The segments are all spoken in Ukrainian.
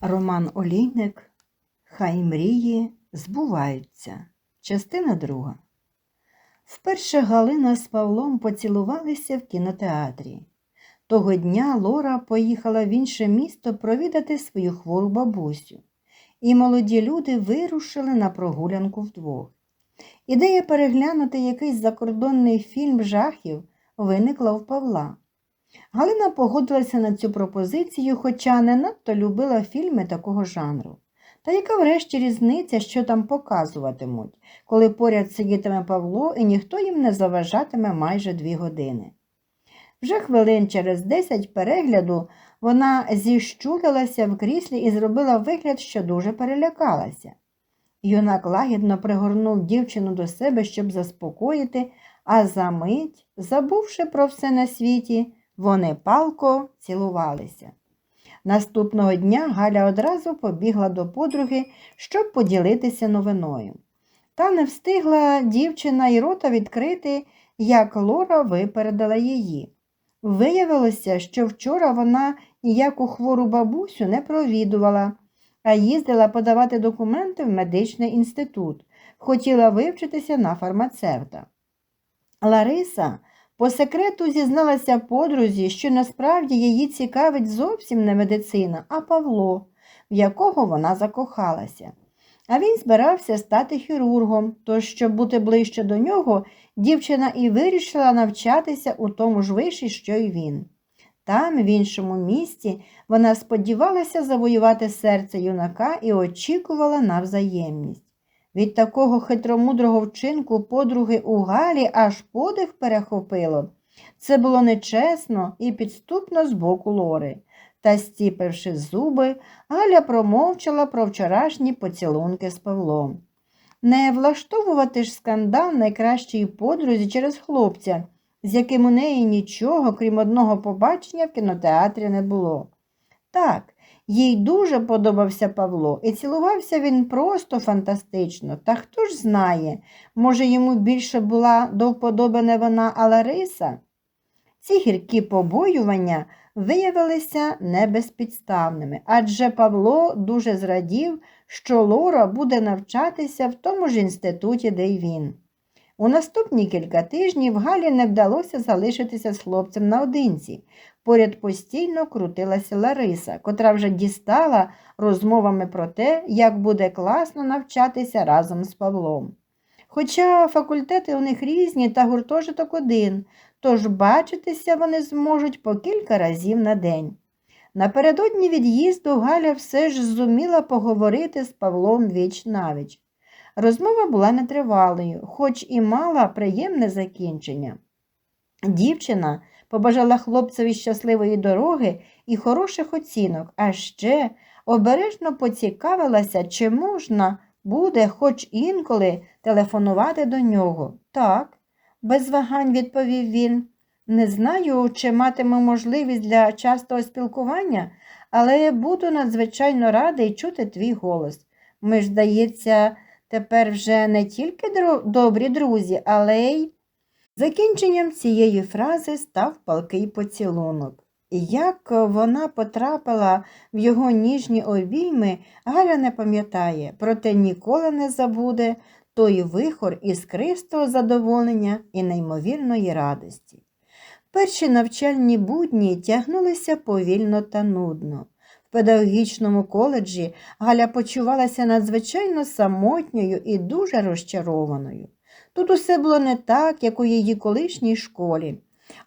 Роман Олійник Хай мрії збуваються. Частина друга. Вперше Галина з Павлом поцілувалися в кінотеатрі. Того дня Лора поїхала в інше місто провідати свою хвору бабусю, і молоді люди вирушили на прогулянку вдвох. Ідея переглянути якийсь закордонний фільм жахів виникла в Павла. Галина погодилася на цю пропозицію, хоча не надто любила фільми такого жанру. Та яка врешті різниця, що там показуватимуть, коли поряд сидітиме Павло і ніхто їм не заважатиме майже дві години. Вже хвилин через десять перегляду вона зіщулилася в кріслі і зробила вигляд, що дуже перелякалася. Юнак лагідно пригорнув дівчину до себе, щоб заспокоїти, а за мить, забувши про все на світі, вони палко цілувалися. Наступного дня Галя одразу побігла до подруги, щоб поділитися новиною. Та не встигла дівчина й рота відкрити, як Лора випередила її. Виявилося, що вчора вона ніяку хвору бабусю не провідувала, а їздила подавати документи в медичний інститут, хотіла вивчитися на фармацевта. Лариса по секрету зізналася подрузі, що насправді її цікавить зовсім не медицина, а Павло, в якого вона закохалася. А він збирався стати хірургом, тож, щоб бути ближче до нього, дівчина і вирішила навчатися у тому ж виші, що й він. Там, в іншому місті, вона сподівалася завоювати серце юнака і очікувала на взаємність. Від такого хитромудрого вчинку подруги у Галі аж подих перехопило. Це було нечесно і підступно з боку Лори. Та, стіпивши зуби, Галя промовчала про вчорашні поцілунки з Павлом. Не влаштовувати ж скандал найкращої подрузі через хлопця, з яким у неї нічого, крім одного побачення в кінотеатрі не було. Так, їй дуже подобався Павло, і цілувався він просто фантастично. Та хто ж знає, може, йому більше була до вона, а Лариса? Ці гіркі побоювання виявилися небезпідставними, адже Павло дуже зрадів, що Лора буде навчатися в тому ж інституті, де й він. У наступні кілька тижнів Галі не вдалося залишитися з хлопцем наодинці. Поряд постійно крутилася Лариса, котра вже дістала розмовами про те, як буде класно навчатися разом з Павлом. Хоча факультети у них різні та гуртожиток один, тож бачитися вони зможуть по кілька разів на день. Напередодні від'їзду Галя все ж зуміла поговорити з Павлом віч навіч. Розмова була нетривалою, хоч і мала приємне закінчення. Дівчина побажала хлопцеві щасливої дороги і хороших оцінок, а ще обережно поцікавилася, чи можна буде хоч інколи телефонувати до нього. Так, без вагань відповів він. Не знаю, чи матиму можливість для частого спілкування, але буду надзвичайно радий чути твій голос. Ми ж, здається, тепер вже не тільки добрі друзі, але й. Закінченням цієї фрази став палкий поцілунок. Як вона потрапила в його ніжні обійми, Галя не пам'ятає, проте ніколи не забуде той вихор іскристого задоволення і неймовірної радості. Перші навчальні будні тягнулися повільно та нудно. Педагогічному коледжі Галя почувалася надзвичайно самотньою і дуже розчарованою. Тут усе було не так, як у її колишній школі.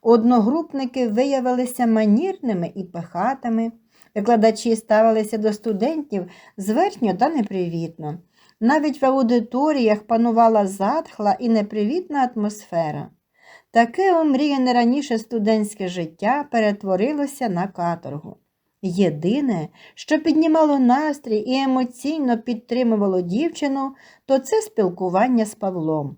Одногрупники виявилися манірними і пехатими, викладачі ставилися до студентів зверхньо та непривітно. Навіть в аудиторіях панувала затхла і непривітна атмосфера. Таке омріяне раніше студентське життя перетворилося на каторгу. Єдине, що піднімало настрій і емоційно підтримувало дівчину, то це спілкування з Павлом.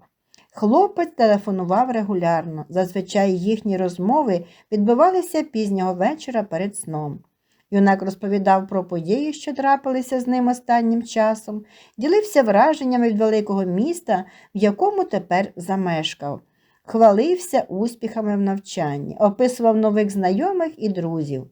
Хлопець телефонував регулярно. Зазвичай їхні розмови відбувалися пізнього вечора перед сном. Юнак розповідав про події, що трапилися з ним останнім часом, ділився враженнями від великого міста, в якому тепер замешкав, хвалився успіхами в навчанні, описував нових знайомих і друзів.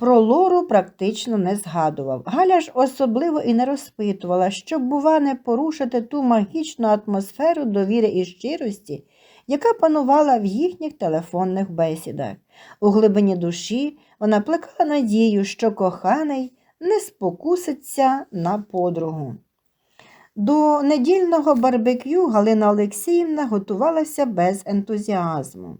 Про Лору практично не згадував. Галя ж особливо і не розпитувала, щоб, бува, не порушити ту магічну атмосферу довіри і щирості, яка панувала в їхніх телефонних бесідах. У глибині душі вона плекала надію, що коханий не спокуситься на подругу. До недільного барбекю Галина Олексіївна готувалася без ентузіазму.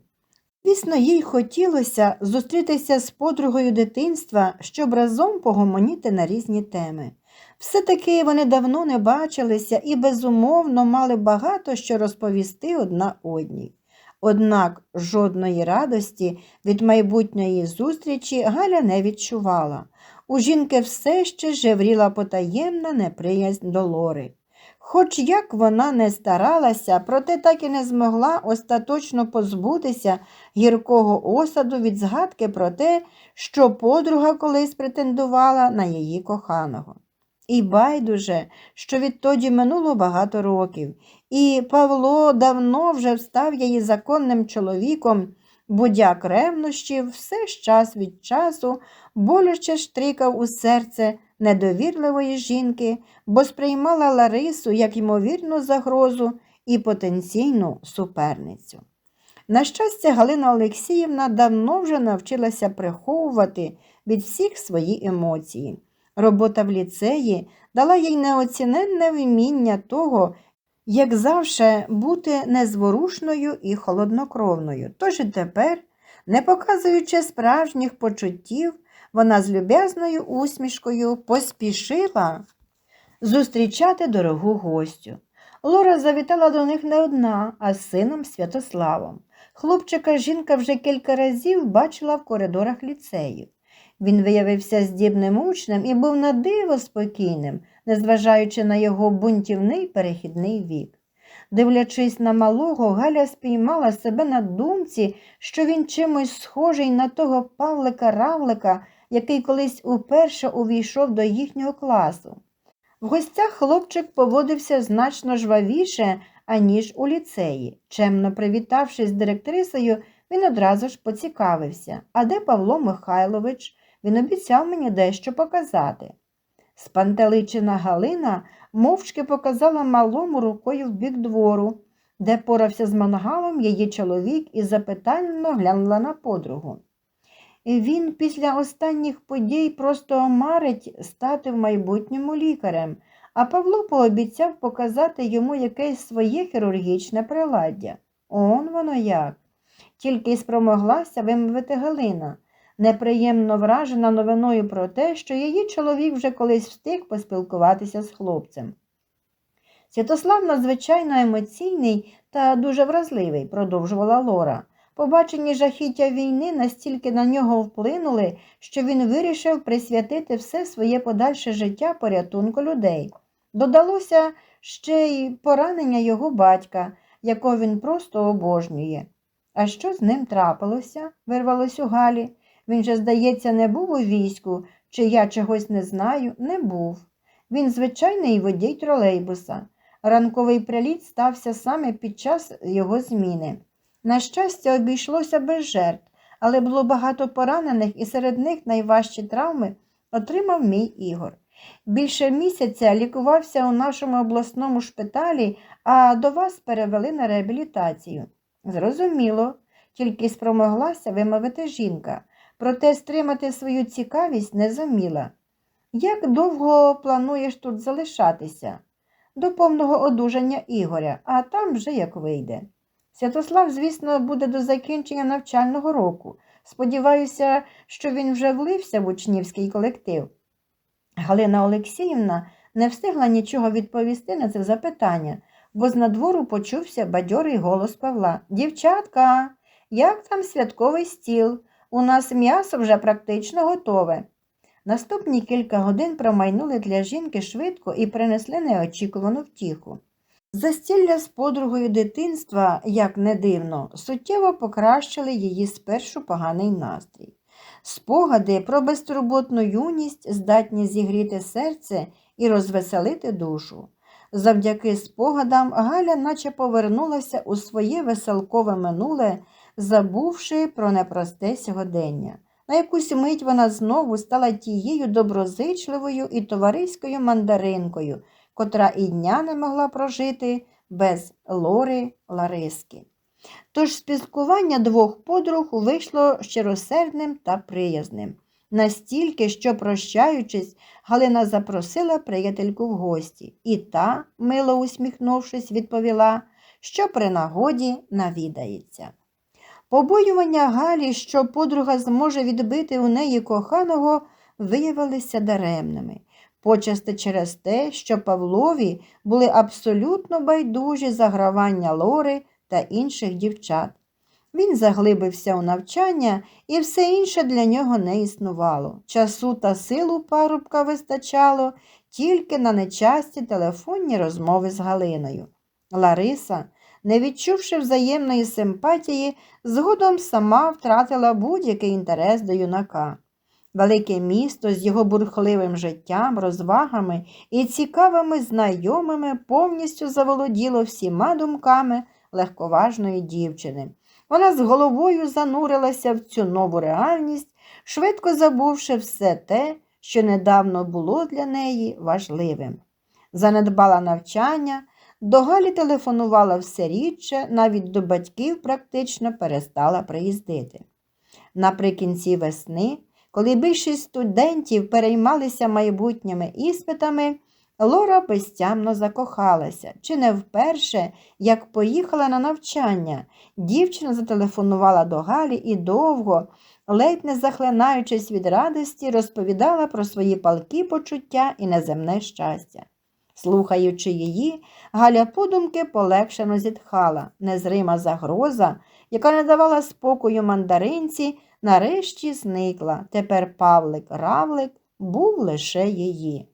Звісно, їй хотілося зустрітися з подругою дитинства, щоб разом погомоніти на різні теми. Все-таки вони давно не бачилися і, безумовно, мали багато що розповісти одна одній. Однак жодної радості від майбутньої зустрічі Галя не відчувала. У жінки все ще жевріла потаємна неприязнь до Лори. Хоч як вона не старалася, проте так і не змогла остаточно позбутися гіркого осаду від згадки про те, що подруга колись претендувала на її коханого. І байдуже, що відтоді минуло багато років, і Павло давно вже став її законним чоловіком, будяк ревнощів все ж час від часу боляче штрикав у серце недовірливої жінки, бо сприймала Ларису як ймовірну загрозу і потенційну суперницю. На щастя, Галина Олексіївна давно вже навчилася приховувати від всіх свої емоції. Робота в ліцеї дала їй неоціненне вміння того, як завше бути незворушною і холоднокровною. Тож і тепер, не показуючи справжніх почуттів, вона з люб'язною усмішкою поспішила зустрічати дорогу гостю. Лора завітала до них не одна, а з сином Святославом. Хлопчика жінка вже кілька разів бачила в коридорах ліцею. Він виявився здібним учнем і був на диво спокійним, незважаючи на його бунтівний перехідний вік. Дивлячись на малого, Галя спіймала себе на думці, що він чимось схожий на того Павлика Равлика, який колись уперше увійшов до їхнього класу. В гостях хлопчик поводився значно жвавіше, аніж у ліцеї. Чемно привітавшись з директрисою, він одразу ж поцікавився, а де Павло Михайлович? Він обіцяв мені дещо показати. Спантеличена Галина мовчки показала малому рукою в бік двору, де порався з мангалом її чоловік і запитально глянула на подругу. Він після останніх подій просто марить стати в майбутньому лікарем, а Павло пообіцяв показати йому якесь своє хірургічне приладдя. Он воно як. Тільки й спромоглася вимовити Галина, неприємно вражена новиною про те, що її чоловік вже колись встиг поспілкуватися з хлопцем. Святослав надзвичайно емоційний та дуже вразливий, продовжувала Лора. Побачені жахіття війни настільки на нього вплинули, що він вирішив присвятити все своє подальше життя порятунку людей. Додалося ще й поранення його батька, якого він просто обожнює. А що з ним трапилося? вирвалось у Галі. Він же, здається, не був у війську, чи я чогось не знаю, не був. Він звичайний водій тролейбуса. Ранковий приліт стався саме під час його зміни. На щастя, обійшлося без жертв, але було багато поранених, і серед них найважчі травми отримав мій Ігор. Більше місяця лікувався у нашому обласному шпиталі, а до вас перевели на реабілітацію. Зрозуміло, тільки спромоглася вимовити жінка, проте стримати свою цікавість не зуміла. Як довго плануєш тут залишатися? До повного одужання Ігоря, а там вже як вийде. Святослав, звісно, буде до закінчення навчального року. Сподіваюся, що він вже влився в учнівський колектив. Галина Олексіївна не встигла нічого відповісти на це запитання, бо з надвору почувся бадьорий голос Павла. Дівчатка, як там святковий стіл? У нас м'ясо вже практично готове. Наступні кілька годин промайнули для жінки швидко і принесли неочікувану втіху. Застілля з подругою дитинства, як не дивно, суттєво покращили її спершу поганий настрій. Спогади про безтурботну юність здатні зігріти серце і розвеселити душу. Завдяки спогадам Галя наче повернулася у своє веселкове минуле, забувши про непросте сьогодення. На якусь мить вона знову стала тією доброзичливою і товариською мандаринкою, котра і дня не могла прожити без Лори Лариски. Тож спілкування двох подруг вийшло щиросердним та приязним. Настільки, що, прощаючись, Галина запросила приятельку в гості, і та, мило усміхнувшись, відповіла, що при нагоді навідається. Побоювання Галі, що подруга зможе відбити у неї коханого, виявилися даремними, почасти через те, що Павлові були абсолютно байдужі загравання Лори та інших дівчат. Він заглибився у навчання, і все інше для нього не існувало. Часу та силу парубка вистачало тільки на нечасті телефонні розмови з Галиною. Лариса, не відчувши взаємної симпатії, згодом сама втратила будь-який інтерес до юнака. Велике місто з його бурхливим життям, розвагами і цікавими знайомими повністю заволоділо всіма думками легковажної дівчини. Вона з головою занурилася в цю нову реальність, швидко забувши все те, що недавно було для неї важливим. Занедбала навчання, до Галі телефонувала все рідше, навіть до батьків практично перестала приїздити. Наприкінці весни, коли більшість студентів переймалися майбутніми іспитами, Лора безтямно закохалася, чи не вперше, як поїхала на навчання, дівчина зателефонувала до Галі і довго, ледь не захлинаючись від радості, розповідала про свої палкі почуття і неземне щастя. Слухаючи її, Галя подумки полегшено зітхала. Незрима загроза, яка не давала спокою мандаринці, нарешті зникла. Тепер Павлик Равлик був лише її.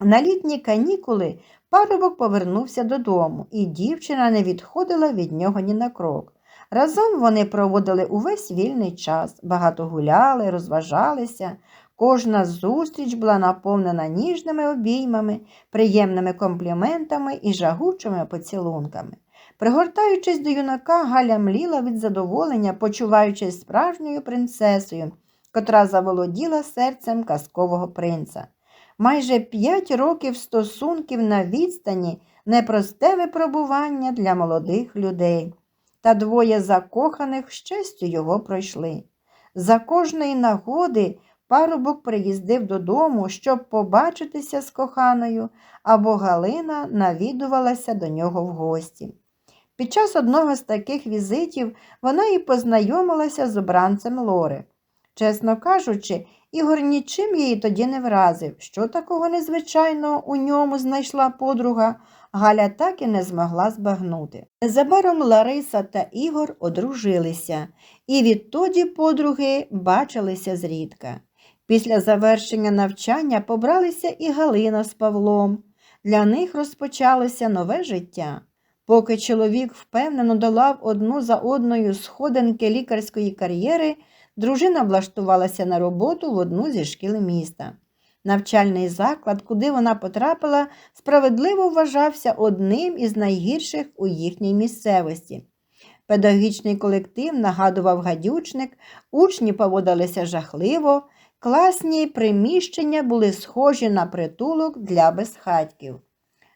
На літні канікули парубок повернувся додому, і дівчина не відходила від нього ні на крок. Разом вони проводили увесь вільний час, багато гуляли, розважалися. Кожна зустріч була наповнена ніжними обіймами, приємними компліментами і жагучими поцілунками. Пригортаючись до юнака, Галя мліла від задоволення, почуваючись справжньою принцесою, котра заволоділа серцем казкового принца. Майже п'ять років стосунків на відстані непросте випробування для молодих людей. Та двоє закоханих щастю його пройшли. За кожної нагоди парубок приїздив додому, щоб побачитися з коханою, або Галина навідувалася до нього в гості. Під час одного з таких візитів вона і познайомилася з обранцем Лори. Чесно кажучи, Ігор нічим її тоді не вразив. Що такого незвичайного у ньому знайшла подруга, Галя так і не змогла збагнути. Незабаром Лариса та Ігор одружилися, і відтоді подруги бачилися зрідка. Після завершення навчання побралися і Галина з Павлом. Для них розпочалося нове життя. Поки чоловік впевнено долав одну за одною сходинки лікарської кар'єри, дружина влаштувалася на роботу в одну зі шкіл міста. Навчальний заклад, куди вона потрапила, справедливо вважався одним із найгірших у їхній місцевості. Педагогічний колектив нагадував гадючник, учні поводилися жахливо, класні приміщення були схожі на притулок для безхатьків.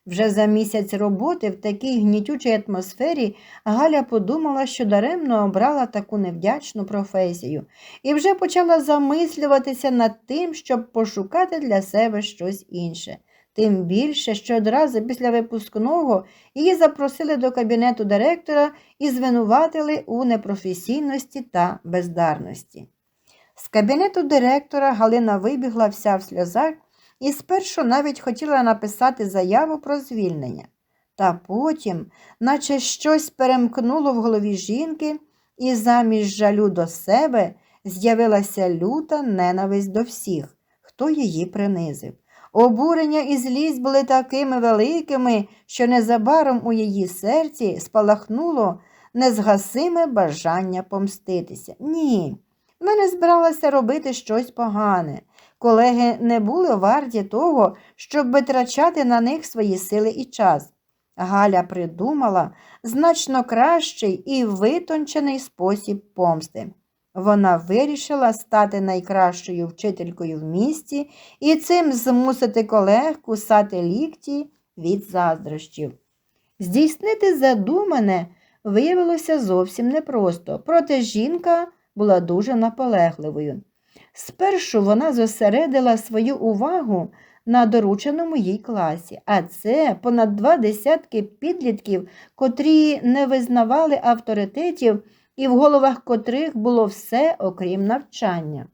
Вже за місяць роботи в такій гнітючій атмосфері Галя подумала, що даремно обрала таку невдячну професію, і вже почала замислюватися над тим, щоб пошукати для себе щось інше. Тим більше, що одразу після випускного її запросили до кабінету директора і звинуватили у непрофесійності та бездарності. З кабінету директора Галина вибігла вся в сльозах і спершу навіть хотіла написати заяву про звільнення. Та потім, наче щось перемкнуло в голові жінки, і замість жалю до себе з'явилася люта ненависть до всіх, хто її принизив. Обурення і злість були такими великими, що незабаром у її серці спалахнуло незгасиме бажання помститися. Ні, вона не збиралася робити щось погане. Колеги не були варті того, щоб витрачати на них свої сили і час. Галя придумала значно кращий і витончений спосіб помсти. Вона вирішила стати найкращою вчителькою в місті і цим змусити колег кусати лікті від заздрощів. Здійснити задумане виявилося зовсім непросто, проте жінка була дуже наполегливою. Спершу вона зосередила свою увагу на дорученому їй класі, а це понад два десятки підлітків, котрі не визнавали авторитетів і в головах котрих було все, окрім навчання.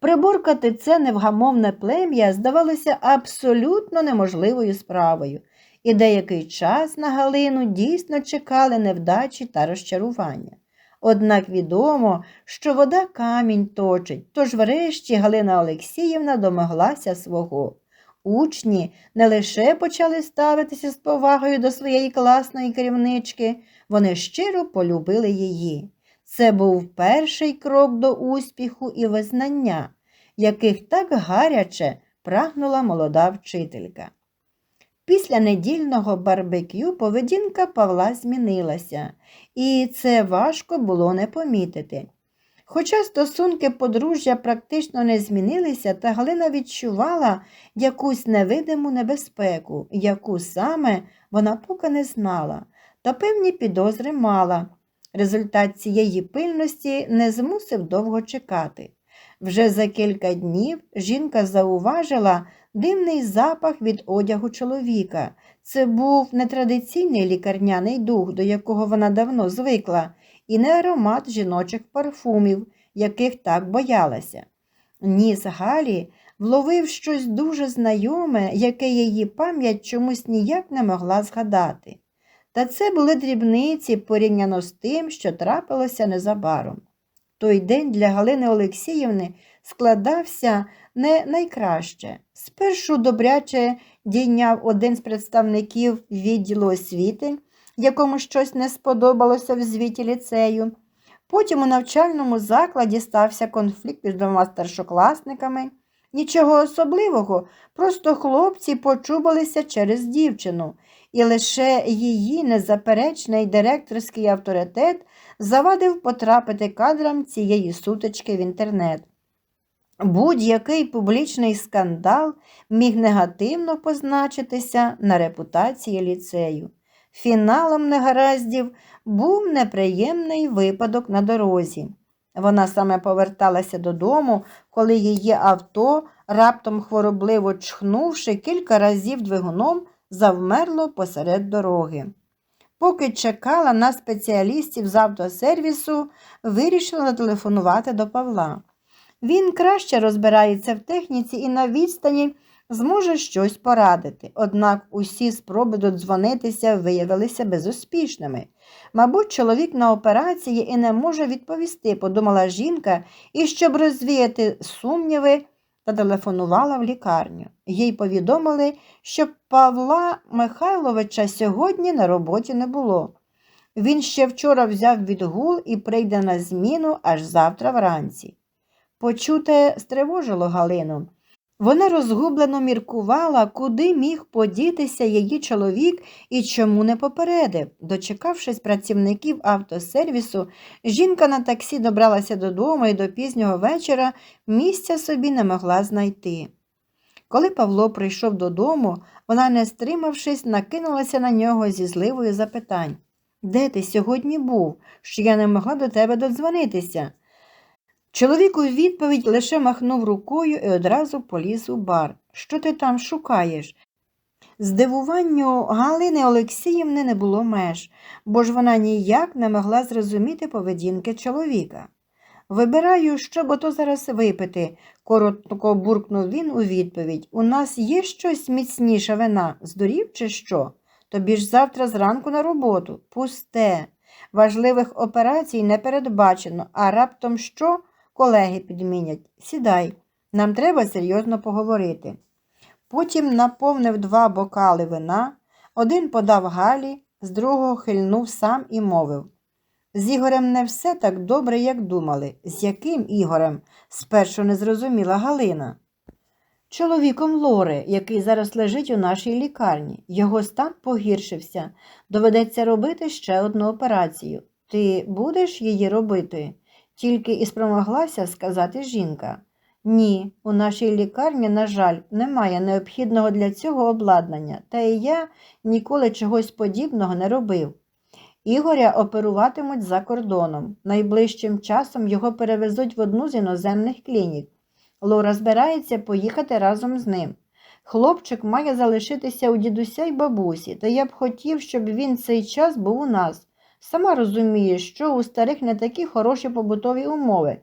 Приборкати це невгамовне плем'я здавалося абсолютно неможливою справою, і деякий час на Галину дійсно чекали невдачі та розчарування. Однак відомо, що вода камінь точить, тож врешті Галина Олексіївна домоглася свого. Учні не лише почали ставитися з повагою до своєї класної керівнички, вони щиро полюбили її. Це був перший крок до успіху і визнання, яких так гаряче прагнула молода вчителька. Після недільного барбекю поведінка Павла змінилася, і це важко було не помітити. Хоча стосунки подружжя практично не змінилися, та Галина відчувала якусь невидиму небезпеку, яку саме вона поки не знала, та певні підозри мала. Результат цієї пильності не змусив довго чекати. Вже за кілька днів жінка зауважила дивний запах від одягу чоловіка. Це був не традиційний лікарняний дух, до якого вона давно звикла, і не аромат жіночих парфумів, яких так боялася. Ніс Галі вловив щось дуже знайоме, яке її пам'ять чомусь ніяк не могла згадати. Та це були дрібниці порівняно з тим, що трапилося незабаром. Той день для Галини Олексіївни складався не найкраще. Спершу добряче дійняв один з представників відділу освіти, якому щось не сподобалося в звіті ліцею. Потім у навчальному закладі стався конфлікт між двома старшокласниками. Нічого особливого, просто хлопці почубалися через дівчину, і лише її незаперечний директорський авторитет завадив потрапити кадрам цієї сутички в інтернет. Будь-який публічний скандал міг негативно позначитися на репутації ліцею. Фіналом негараздів був неприємний випадок на дорозі. Вона саме поверталася додому, коли її авто, раптом хворобливо чхнувши кілька разів двигуном, завмерло посеред дороги. Поки чекала на спеціалістів з автосервісу, вирішила телефонувати до Павла. Він краще розбирається в техніці і на відстані зможе щось порадити. Однак усі спроби додзвонитися виявилися безуспішними. Мабуть, чоловік на операції і не може відповісти, подумала жінка, і щоб розвіяти сумніви, зателефонувала в лікарню. Їй повідомили, що Павла Михайловича сьогодні на роботі не було. Він ще вчора взяв відгул і прийде на зміну аж завтра вранці. Почуте стривожило Галину. Вона розгублено міркувала, куди міг подітися її чоловік і чому не попередив. Дочекавшись працівників автосервісу, жінка на таксі добралася додому і до пізнього вечора місця собі не могла знайти. Коли Павло прийшов додому, вона, не стримавшись, накинулася на нього зі зливою запитань Де ти сьогодні був, що я не могла до тебе додзвонитися? Чоловік у відповідь лише махнув рукою і одразу поліз у бар. Що ти там шукаєш? Здивуванню Галини Олексіївни не було меж, бо ж вона ніяк не могла зрозуміти поведінки чоловіка. Вибираю, що бо то зараз випити, коротко буркнув він у відповідь. У нас є щось міцніше вина, здурів чи що? Тобі ж завтра зранку на роботу. Пусте. Важливих операцій не передбачено, а раптом що? Колеги підмінять. Сідай, нам треба серйозно поговорити. Потім наповнив два бокали вина, один подав Галі, з другого хильнув сам і мовив. З Ігорем не все так добре, як думали. З яким Ігорем? спершу не зрозуміла Галина. Чоловіком Лори, який зараз лежить у нашій лікарні. Його стан погіршився. Доведеться робити ще одну операцію. Ти будеш її робити? Тільки і спромоглася сказати жінка. Ні, у нашій лікарні, на жаль, немає необхідного для цього обладнання, та і я ніколи чогось подібного не робив. Ігоря оперуватимуть за кордоном. Найближчим часом його перевезуть в одну з іноземних клінік. Лора збирається поїхати разом з ним. Хлопчик має залишитися у дідуся й бабусі, та я б хотів, щоб він цей час був у нас. Сама розумієш, що у старих не такі хороші побутові умови.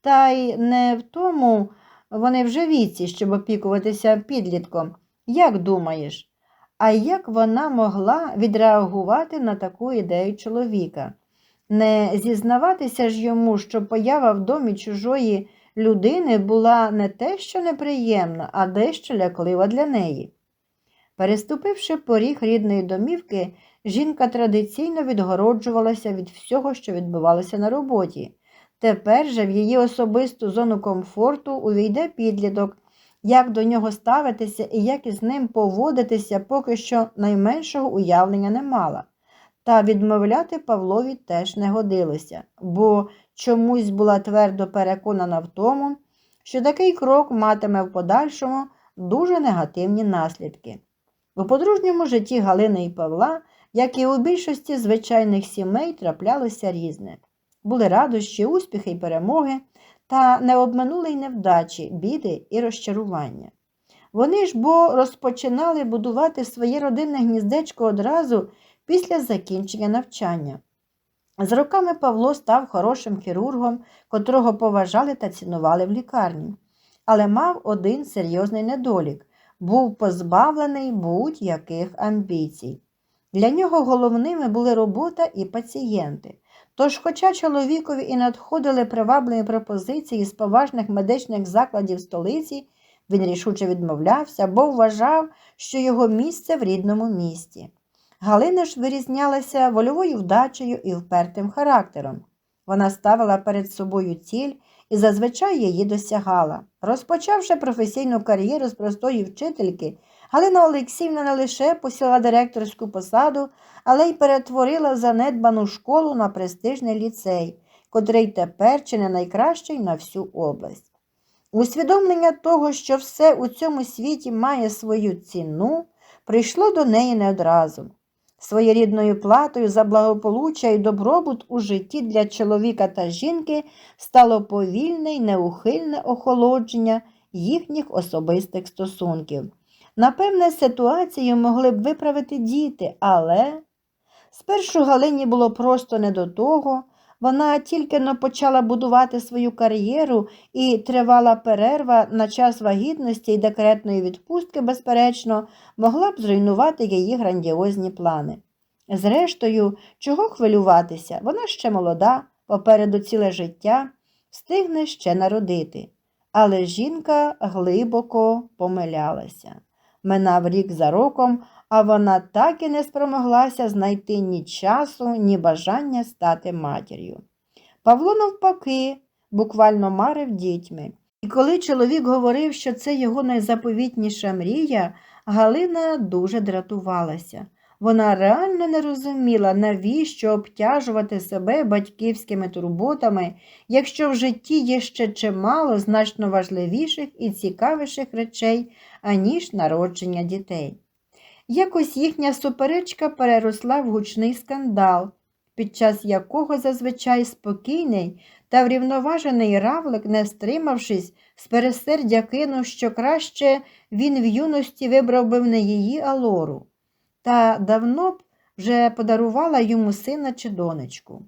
Та й не в тому вони вже віці, щоб опікуватися підлітком. Як думаєш? А як вона могла відреагувати на таку ідею чоловіка? Не зізнаватися ж йому, що поява в домі чужої людини була не те, що неприємна, а дещо ляклива для неї. Переступивши поріг рідної домівки, жінка традиційно відгороджувалася від всього, що відбувалося на роботі. Тепер же в її особисту зону комфорту увійде підліток, як до нього ставитися і як із ним поводитися, поки що найменшого уявлення не мала. Та відмовляти Павлові теж не годилося, бо чомусь була твердо переконана в тому, що такий крок матиме в подальшому дуже негативні наслідки. У подружньому житті Галини і Павла, як і у більшості звичайних сімей, траплялося різне. Були радощі, успіхи й перемоги, та не обминули й невдачі, біди і розчарування. Вони ж бо розпочинали будувати своє родинне гніздечко одразу після закінчення навчання. З роками Павло став хорошим хірургом, котрого поважали та цінували в лікарні, але мав один серйозний недолік був позбавлений будь-яких амбіцій. Для нього головними були робота і пацієнти. Тож, хоча чоловікові і надходили привабливі пропозиції з поважних медичних закладів столиці, він рішуче відмовлявся, бо вважав, що його місце в рідному місті. Галина ж вирізнялася вольовою вдачею і впертим характером. Вона ставила перед собою ціль і зазвичай її досягала. Розпочавши професійну кар'єру з простої вчительки, Галина Олексіївна не лише посіла директорську посаду, але й перетворила занедбану школу на престижний ліцей, котрий тепер чи не найкращий на всю область. Усвідомлення того, що все у цьому світі має свою ціну, прийшло до неї не одразу. Своєрідною платою за благополуччя і добробут у житті для чоловіка та жінки стало повільне й неухильне охолодження їхніх особистих стосунків. Напевне, ситуацію могли б виправити діти, але спершу Галині було просто не до того. Вона тільки но почала будувати свою кар'єру і тривала перерва на час вагітності і декретної відпустки, безперечно, могла б зруйнувати її грандіозні плани. Зрештою, чого хвилюватися? Вона ще молода, попереду ціле життя, встигне ще народити. Але жінка глибоко помилялася. Минав рік за роком, а вона так і не спромоглася знайти ні часу, ні бажання стати матір'ю. Павло, навпаки, буквально марив дітьми. І коли чоловік говорив, що це його найзаповітніша мрія, Галина дуже дратувалася. Вона реально не розуміла, навіщо обтяжувати себе батьківськими турботами, якщо в житті є ще чимало значно важливіших і цікавіших речей, аніж народження дітей. Якось їхня суперечка переросла в гучний скандал, під час якого зазвичай спокійний та врівноважений равлик, не стримавшись, з пересердя кинув, що краще він в юності вибрав би не її, а лору, та давно б вже подарувала йому сина чи донечку.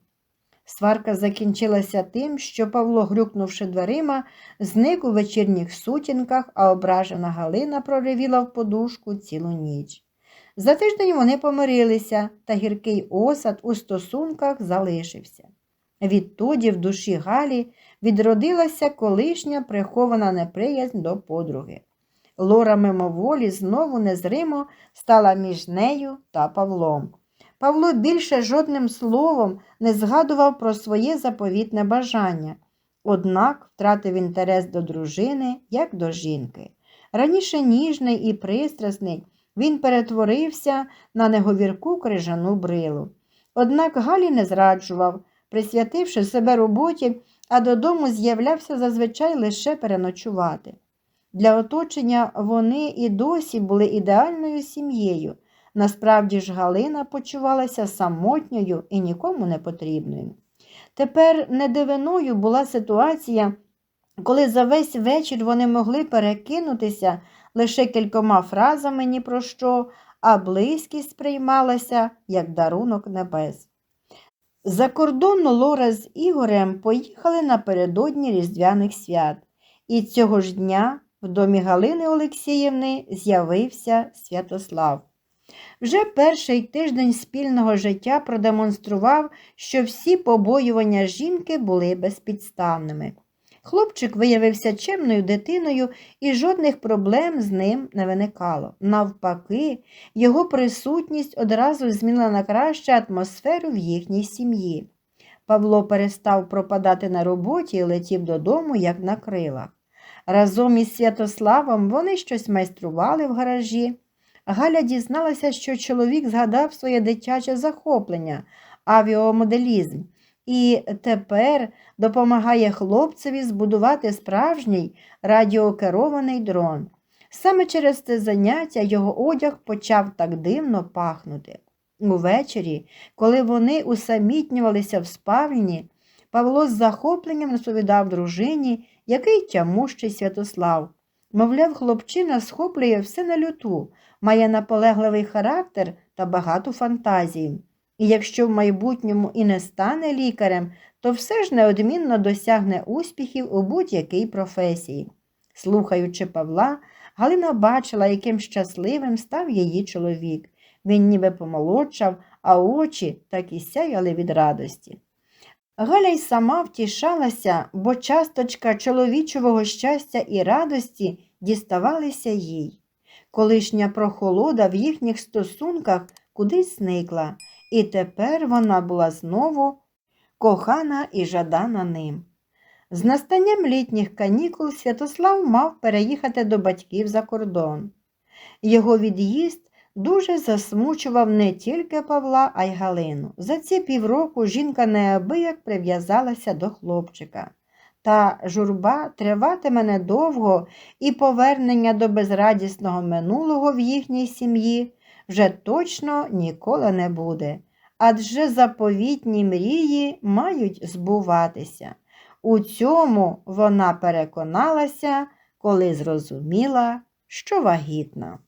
Сварка закінчилася тим, що Павло, грюкнувши дверима, зник у вечірніх сутінках, а ображена Галина проривіла в подушку цілу ніч. За тиждень вони помирилися, та гіркий осад у стосунках залишився. Відтоді в душі Галі відродилася колишня прихована неприязнь до подруги. Лора мимоволі знову незримо стала між нею та Павлом. Павло більше жодним словом не згадував про своє заповітне бажання, однак втратив інтерес до дружини, як до жінки. Раніше ніжний і пристрасний, він перетворився на неговірку крижану брилу. Однак Галі не зраджував, присвятивши себе роботі, а додому з'являвся зазвичай лише переночувати. Для оточення вони і досі були ідеальною сім'єю. Насправді ж Галина почувалася самотньою і нікому не потрібною. Тепер не дивиною була ситуація, коли за весь вечір вони могли перекинутися лише кількома фразами ні про що, а близькість сприймалася як дарунок небес. За кордон Лора з Ігорем поїхали напередодні Різдвяних свят, і цього ж дня в домі Галини Олексіївни з'явився Святослав. Вже перший тиждень спільного життя продемонстрував, що всі побоювання жінки були безпідставними. Хлопчик виявився чемною дитиною і жодних проблем з ним не виникало. Навпаки, його присутність одразу змінила на краще атмосферу в їхній сім'ї. Павло перестав пропадати на роботі і летів додому, як на крилах. Разом із Святославом вони щось майстрували в гаражі. Галя дізналася, що чоловік згадав своє дитяче захоплення, авіамоделізм, і тепер допомагає хлопцеві збудувати справжній радіокерований дрон. Саме через це заняття його одяг почав так дивно пахнути. Увечері, коли вони усамітнювалися в спальні, Павло з захопленням розповідав дружині, який тямущий Святослав. Мовляв, хлопчина схоплює все на люту, має наполегливий характер та багату фантазії. І якщо в майбутньому і не стане лікарем, то все ж неодмінно досягне успіхів у будь-якій професії. Слухаючи Павла, Галина бачила, яким щасливим став її чоловік. Він ніби помолодшав, а очі так і сяяли від радості. Галя й сама втішалася, бо часточка чоловічого щастя і радості діставалися їй. Колишня прохолода в їхніх стосунках кудись зникла, і тепер вона була знову кохана і жадана ним. З настанням літніх канікул Святослав мав переїхати до батьків за кордон. Його від'їзд дуже засмучував не тільки Павла, а й Галину. За ці півроку жінка неабияк прив'язалася до хлопчика. Та журба триватиме недовго, і повернення до безрадісного минулого в їхній сім'ї вже точно ніколи не буде. Адже заповітні мрії мають збуватися. У цьому вона переконалася, коли зрозуміла, що вагітна.